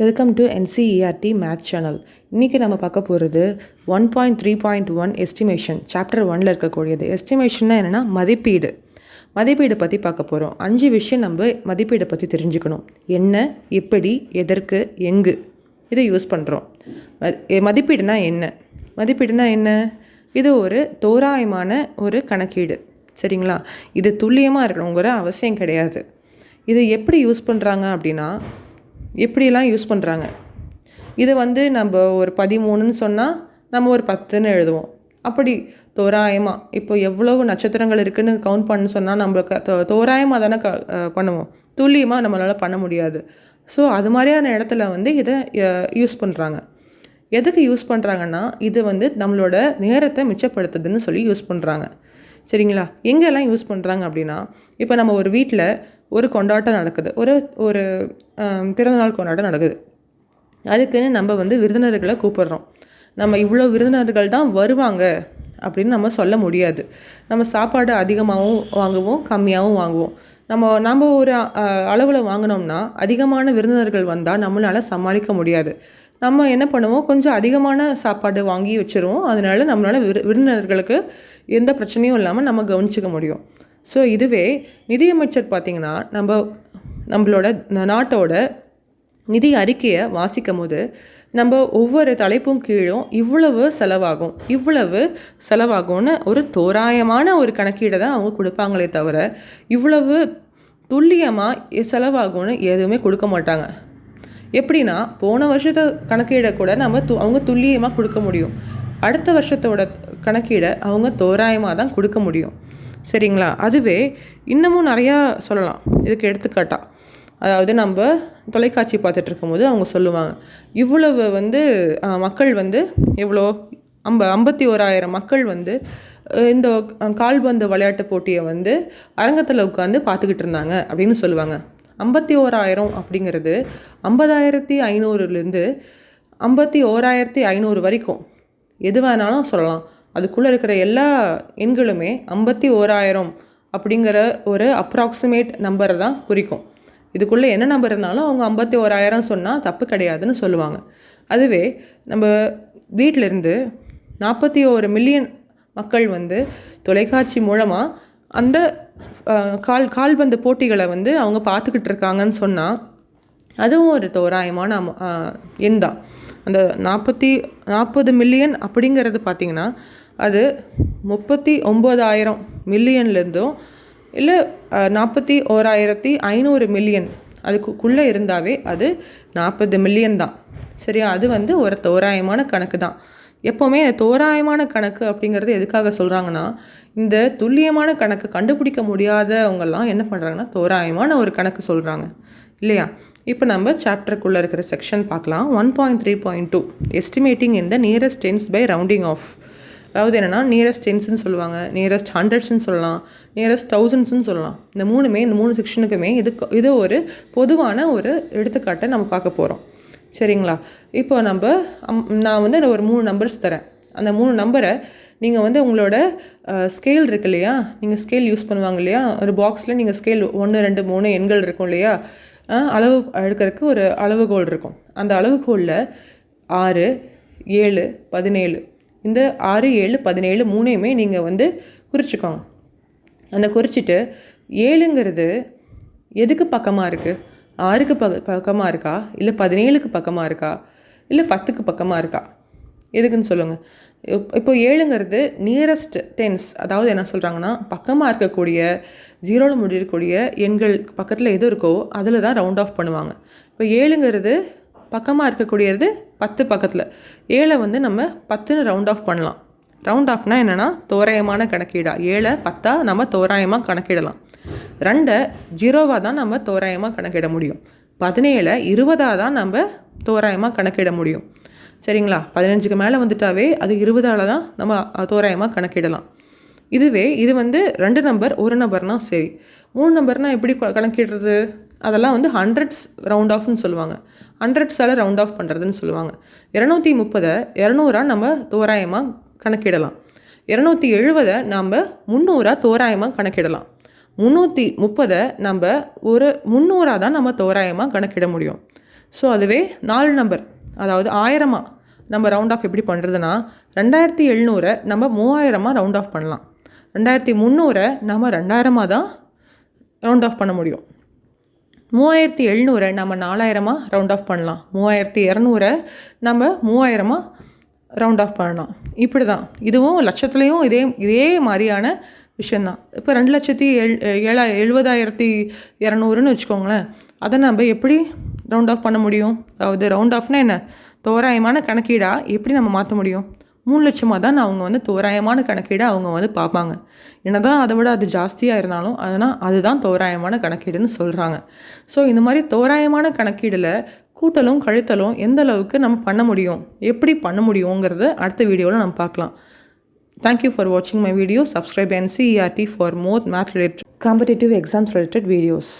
Welcome to NCERT math channel இன்றைக்கி நம்ம பார்க்க போகிறது one point three point one estimation chapter ஒனில் இருக்கக்கூடியது. எஸ்டிமேஷன்னா என்னென்னா மதிப்பீடு. மதிப்பீடு பற்றி பார்க்க போகிறோம் அஞ்சு விஷயம் நம்ம மதிப்பீடை பற்றி தெரிஞ்சுக்கணும். என்ன எப்படி எதற்கு எங்கு? இதை யூஸ் பண்ணுறோம் மதிப்பீடுனா என்ன? மதிப்பீடுனா என்ன? இது ஒரு தோராயமான ஒரு கணக்கீடு. சரிங்களா? இது துல்லியமாக இருக்கணுங்கிற அவசியம் கிடையாது. இது எப்படி யூஸ் பண்ணுறாங்க அப்படின்னா எப்படியெல்லாம் யூஸ் பண்ணுறாங்க இதை வந்து நம்ம ஒரு பதிமூணுன்னு சொன்னால் நம்ம ஒரு பத்துன்னு எழுதுவோம். அப்படி தோராயமாக இப்போ எவ்வளவு நட்சத்திரங்கள் இருக்குதுன்னு கவுண்ட் பண்ண சொன்னால் நம்மளுக்கு தோ தோராயமாக தானே க பண்ணுவோம். துல்லியமாக நம்மளால் பண்ண முடியாது. ஸோ அது மாதிரியான இடத்துல வந்து இதை யூஸ் பண்ணுறாங்க எதுக்கு யூஸ் பண்ணுறாங்கன்னா இது வந்து நம்மளோட நேரத்தை மிச்சப்படுத்துதுன்னு சொல்லி யூஸ் பண்ணுறாங்க சரிங்களா? எங்கெல்லாம் யூஸ் பண்ணுறாங்க அப்படின்னா இப்போ நம்ம ஒரு வீட்டில் ஒரு கொண்டாட்டம் நடக்குது. ஒரு ஒரு பிறந்தநாள் கொண்டாட்டம் நடக்குது. அதுக்குன்னு நம்ம வந்து விருந்தினர்களை கூப்பிடுறோம். நம்ம இவ்வளோ விருந்தினர்கள் தான் வருவாங்க அப்படின்னு நம்ம சொல்ல முடியாது. நம்ம சாப்பாடு அதிகமாகவும் வாங்குவோம் கம்மியாகவும் வாங்குவோம். நம்ம நம்ம ஒரு அளவில் வாங்கினோம்னா அதிகமான விருந்தினர்கள் வந்தால் நம்மளால் சமாளிக்க முடியாது. நம்ம என்ன பண்ணுவோம்? கொஞ்சம் அதிகமான சாப்பாடு வாங்கி வச்சுருவோம். அதனால நம்மளால் விரு விருந்தினர்களுக்கு எந்த பிரச்சனையும் இல்லாமல் நம்ம கவனிச்சிக்க முடியும். ஸோ இதுவே நிதியமைச்சர் பார்த்திங்கன்னா நம்ம நம்மளோட நாட்டோட நிதி அறிக்கையை வாசிக்கும் போது நம்ம ஒவ்வொரு தலைப்பும் கீழும் இவ்வளவு செலவாகும் இவ்வளவு செலவாகும்னு ஒரு தோராயமான ஒரு கணக்கீடை தான் அவங்க கொடுப்பாங்களே தவிர இவ்வளவு துல்லியமாக செலவாகும்னு எதுவுமே கொடுக்க மாட்டாங்க. எப்படின்னா போன வருஷத்தை கணக்கீடை கூட நம்ம து அவங்க துல்லியமாக கொடுக்க முடியும். அடுத்த வருஷத்தோட கணக்கீடை அவங்க தோராயமாக தான் கொடுக்க முடியும். சரிங்களா? அதுவே இன்னமும் நிறையா சொல்லலாம். இதுக்கு எடுத்துக்காட்டா. அதாவது நம்ம தொலைக்காட்சி பார்த்துட்டு இருக்கும்போது அவங்க சொல்லுவாங்க இவ்வளவு வந்து மக்கள் வந்து இவ்வளோ ஐம்ப ஐம்பத்தி ஓராயிரம் மக்கள் வந்து இந்த கால்பந்து விளையாட்டு போட்டியை வந்து அரங்கத்தில் உட்காந்து பார்த்துக்கிட்டு இருந்தாங்க. அப்படின்னு சொல்லுவாங்க. ஐம்பத்தி ஓராயிரம் அப்படிங்கிறது ஐம்பதாயிரத்தி ஐநூறுலேருந்து ஐம்பத்தி ஓராயிரத்தி ஐநூறு வரைக்கும். எது வேணாலும் சொல்லலாம். அதுக்குள்ளே இருக்கிற எல்லா எண்களுமே ஐம்பத்தி ஓராயிரம் அப்படிங்கிற ஒரு அப்ராக்சிமேட் நம்பரை தான் குறிக்கும். இதுக்குள்ளே என்ன நம்பர் இருந்தாலும் அவங்க ஐம்பத்தி ஓராயிரம் சொன்னால் தப்பு கிடையாதுன்னு சொல்லுவாங்க. அதுவே நம்ம வீட்டிலேருந்து நாற்பத்தி ஒரு மில்லியன் மக்கள் வந்து தொலைக்காட்சி மூலமாக அந்த கால் கால்பந்து போட்டிகளை வந்து அவங்க பார்த்துக்கிட்டு இருக்காங்கன்னு சொன்னால் அதுவும் ஒரு தோராயமான எண் தான். அந்த நாற்பத்தி நாற்பது மில்லியன் அப்படிங்கிறது பார்த்திங்கன்னா அது முப்பத்தி ஒம்பதாயிரம் மில்லியன்லேருந்தும் இல்லை நாற்பத்தி ஓராயிரத்தி ஐநூறு மில்லியன் அதுக்குள்ளே இருந்தாவே அது நாற்பது மில்லியன் தான். சரியா? அது வந்து ஒரு தோராயமான கணக்கு தான். எப்போவுமே தோராயமான கணக்கு அப்படிங்கிறது எதுக்காக சொல்கிறாங்கன்னா இந்த துல்லியமான கணக்கு கண்டுபிடிக்க முடியாதவங்கெல்லாம் என்ன பண்ணுறாங்கன்னா தோராயமான ஒரு கணக்கு சொல்கிறாங்க இல்லையா? இப்போ நம்ம சாப்டருக்குள்ளே இருக்கிற செக்ஷன் பார்க்கலாம். One point three point two estimating in nearest tens by rounding off அதாவது என்னென்னா நியரஸ்ட் டென்ஸ்னு சொல்லுவாங்க. நியரஸ்ட் ஹண்ட்ரட்ஸ்னு சொல்லலாம். நியரஸ்ட் தௌசண்ட்ஸ்னு சொல்லலாம். இந்த மூணுமே இந்த மூணு செக்ஷனுக்குமே இது இது ஒரு பொதுவான ஒரு எடுத்துக்காட்டை நம்ம பார்க்க போகிறோம் சரிங்களா? இப்போ நம்ம அம், நான் வந்து ஒரு மூணு நம்பர்ஸ் தரேன். அந்த மூணு நம்பரை நீங்கள் வந்து உங்களோட ஸ்கேல் இருக்கு இல்லையா? நீங்கள் ஸ்கேல் யூஸ் பண்ணுவாங்க இல்லையா? ஒரு பாக்ஸில் நீங்கள் ஸ்கேல் ஒன்று ரெண்டு மூணு எண்கள் இருக்கும் இல்லையா? அளவு எடுக்கிறதுக்கு ஒரு அளவுகோல் இருக்கும். அந்த அளவுகோலில் ஆறு ஏழு பதினேழு. இந்த ஆறு ஏழு பதினேழு மூணையுமே நீங்கள் வந்து குறிச்சிக்கோங்க. அந்த குறிச்சிட்டு ஏழுங்கிறது எதுக்கு பக்கமாக இருக்குது ஆறுக்கு பக்க பக்கமாக இருக்கா? இல்லை பதினேழுக்கு பக்கமாக இருக்கா? இல்லை பத்துக்கு பக்கமாக இருக்கா? எதுக்குன்னு சொல்லுங்கள் இப்போ ஏழுங்கிறது நியரஸ்ட் டென்ஸ் அதாவது என்ன சொல்கிறாங்கன்னா பக்கமாக இருக்கக்கூடிய ஜீரோவில் முடியக்கூடிய எண்கள் பக்கத்தில் எது இருக்கோ அதில் தான் ரவுண்ட் ஆஃப் பண்ணுவாங்க. இப்போ ஏழுங்கிறது பக்கமாக இருக்கக்கூடியது பத்து பக்கத்தில். ஏழை வந்து நம்ம பத்துன்னு ரவுண்ட் ஆஃப் பண்ணலாம். ரவுண்ட் ஆஃப்னா என்னென்னா தோராயமான கணக்கீடா. ஏழை பத்தா நம்ம தோராயமாக கணக்கிடலாம். ரெண்டை ஜீரோவாக தான் நம்ம தோராயமாக கணக்கிட முடியும். பதினேழை இருபதாக தான் நம்ம தோராயமாக கணக்கிட முடியும். சரிங்களா? பதினஞ்சுக்கு மேலே வந்துட்டாவே அது இருபதால தான் நம்ம தோராயமாக கணக்கிடலாம். இதுவே இது வந்து ரெண்டு நம்பர் ஒரு நம்பர்னால் சரி. மூணு நம்பர்னால் எப்படி கணக்கிடுறது? அதெல்லாம் வந்து ஹண்ட்ரட்ஸ் ரவுண்ட் ஆஃப்னு சொல்லுவாங்க. ஹண்ட்ரட்ஸால் ரவுண்ட் ஆஃப் பண்ணுறதுன்னு சொல்லுவாங்க. இரநூத்தி முப்பதை இரநூறா நம்ம தோராயமாக கணக்கிடலாம். இரநூத்தி எழுபதை நம்ம முந்நூறாக தோராயமாக கணக்கிடலாம். முந்நூற்றி முப்பதை நம்ம ஒரு முந்நூறாக தான் நம்ம தோராயமாக கணக்கிட முடியும். ஸோ அதுவே நாலு நம்பர் அதாவது ஆயிரமாக நம்ம ரவுண்ட் ஆஃப் எப்படி பண்ணுறதுனா ரெண்டாயிரத்தி எழுநூறை நம்ம மூவாயிரமாக ரவுண்ட் ஆஃப் பண்ணலாம். ரெண்டாயிரத்தி முந்நூறை நம்ம ரெண்டாயிரமாக தான் ரவுண்ட் ஆஃப் பண்ண முடியும். மூவாயிரத்தி எழுநூறை நம்ம நாலாயிரமாக ரவுண்ட் ஆஃப் பண்ணலாம். மூவாயிரத்தி இரநூறை நம்ம மூவாயிரமாக ரவுண்ட் ஆஃப் பண்ணலாம். இப்படி தான் இதுவும் லட்சத்துலேயும் இதே இதே மாதிரியான விஷயந்தான் இப்போ ரெண்டு லட்சத்தி எழு ஏழா எழுபதாயிரத்தி இரநூறுன்னு வச்சுக்கோங்களேன். அதை நம்ம எப்படி ரவுண்ட் ஆஃப் பண்ண முடியும்? அதாவது ரவுண்ட் ஆஃப்னா என்ன? தோராயமான கணக்கீடாக எப்படி நம்ம மாற்ற முடியும்? மூணு லட்சமாக தான் அவங்க வந்து தோராயமான கணக்கீடை அவங்க வந்து பார்ப்பாங்க. என்ன தான் அதை விட அது ஜாஸ்தியாக இருந்தாலும் அதனால் அதுதான் தோராயமான கணக்கீடுன்னு சொல்கிறாங்க ஸோ இந்த மாதிரி தோராயமான கணக்கீடில் கூட்டலும் கழித்தலும் எந்த அளவுக்கு நம்ம பண்ண முடியும்? எப்படி பண்ண முடியுங்கிறத அடுத்த வீடியோவில் நம்ம பார்க்கலாம். தேங்க்யூ ஃபார் வாட்சிங் my video subscribe NCERT for more math related competitive exams related videos